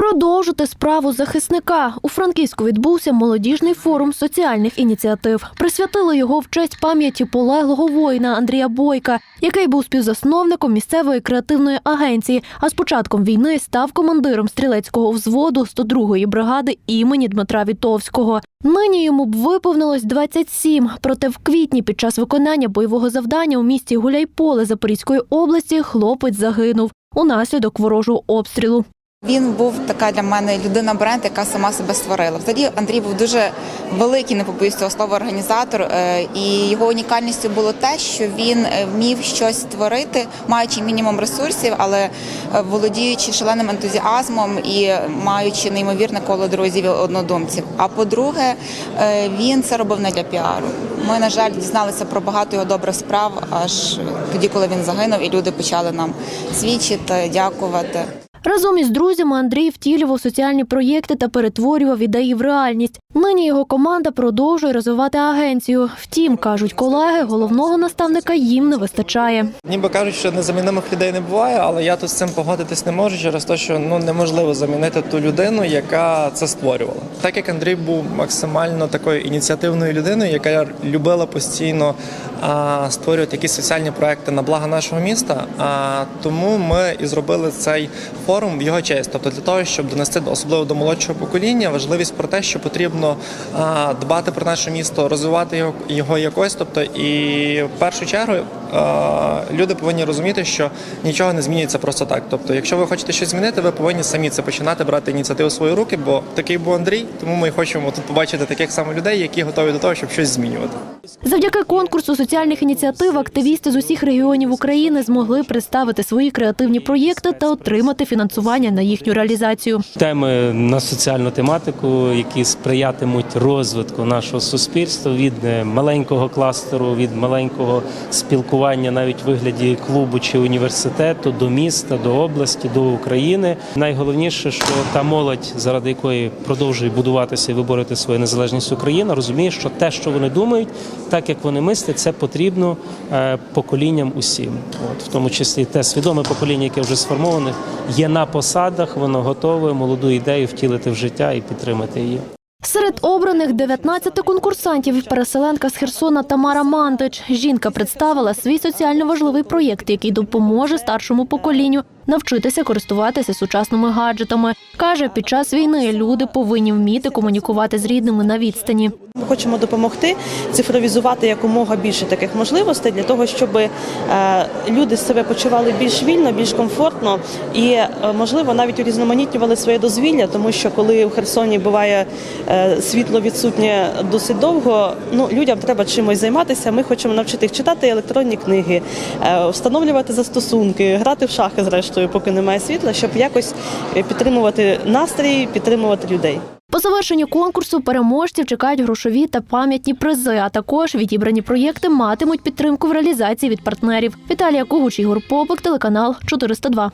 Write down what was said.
Продовжити справу захисника у Франківську відбувся молодіжний форум соціальних ініціатив. Присвятили його в честь пам'яті полеглого воїна Андрія Бойка, який був співзасновником місцевої креативної агенції. А з початком війни став командиром стрілецького взводу 102-ї бригади імені Дмитра Вітовського. Нині йому б виповнилось 27, проте в квітні під час виконання бойового завдання у місті Гуляйполе Запорізької області хлопець загинув унаслідок ворожого обстрілу. Він був така для мене людина бренд, яка сама себе створила. Взагалі Андрій був дуже великий, не побоюсь цього слова, організатор. е, І його унікальністю було те, що він е, вмів щось створити, маючи мінімум ресурсів, але е, володіючи шаленим ентузіазмом і маючи неймовірне коло друзів і однодумців. А по-друге, він це робив не для піару. Ми, на жаль, дізналися про багато його добрих справ аж тоді, коли він загинув, і люди почали нам свідчити, дякувати. Разом із друзями Андрій втілював соціальні проєкти та перетворював ідеї в реальність. Нині його команда продовжує розвивати агенцію. Втім, кажуть колеги, головного наставника їм не вистачає. Ніби кажуть, що незамінимих людей не буває, але я тут з цим погодитись не можу через те, що ну неможливо замінити ту людину, яка це створювала. Так як Андрій був максимально такою ініціативною людиною, яка любила постійно а, створювати якісь соціальні проекти на благо нашого міста. А тому ми і зробили цей форум в його честь. Тобто для того, щоб донести особливо до молодшого покоління важливість про те, що потрібно дбати про наше місто, розвивати його, його якось. Тобто, і в першу чергу люди повинні розуміти, що нічого не змінюється просто так. Тобто, якщо ви хочете щось змінити, ви повинні самі це починати брати ініціативу в свої руки, бо такий був Андрій. Тому ми хочемо тут побачити таких самих людей, які готові до того, щоб щось змінювати. Завдяки конкурсу соціальних ініціатив активісти з усіх регіонів України змогли представити свої креативні проєкти та отримати фінансування на їхню реалізацію. теми на соціальну тематику, які сприятимуть розвитку нашого суспільства від е, маленького кластеру, від маленького спілкування, навіть вигляді клубу чи університету, до міста, до області, до України. Найголовніше, що та молодь, заради якої продовжує будуватися і виборити свою незалежність Україна, розуміє, що те, що вони думають, так як вони мислять, це потрібно е, поколінням усім. От в тому числі те свідоме покоління, яке вже сформоване, є на посадах, воно готове молоду ідею втілити в життя і підтримати її. Серед обраних 19 конкурсантів переселенка з Херсона Тамара Мантич. Жінка представила свій соціально важливий проєкт, який допоможе старшому поколінню навчитися користуватися сучасними гаджетами. Каже, під час війни люди повинні вміти комунікувати з рідними на відстані. Ми хочемо допомогти цифровізувати якомога більше таких можливостей для того, щоб е, люди себе почували більш вільно, більш комфортно і, е, можливо, навіть урізноманітнювали своє дозвілля, тому що коли в Херсоні буває е, світло відсутнє досить довго, ну людям треба чимось займатися. Ми хочемо навчити їх читати електронні книги, встановлювати застосунки, грати в шахи, зрештою, поки немає світла, щоб якось е, підтримувати настрій, підтримувати людей. По завершенню конкурсу переможців чекають грошові та пам'ятні призи. А також відібрані проєкти матимуть підтримку в реалізації від партнерів. Віталія Когуч, Ігор Попик, телеканал 402.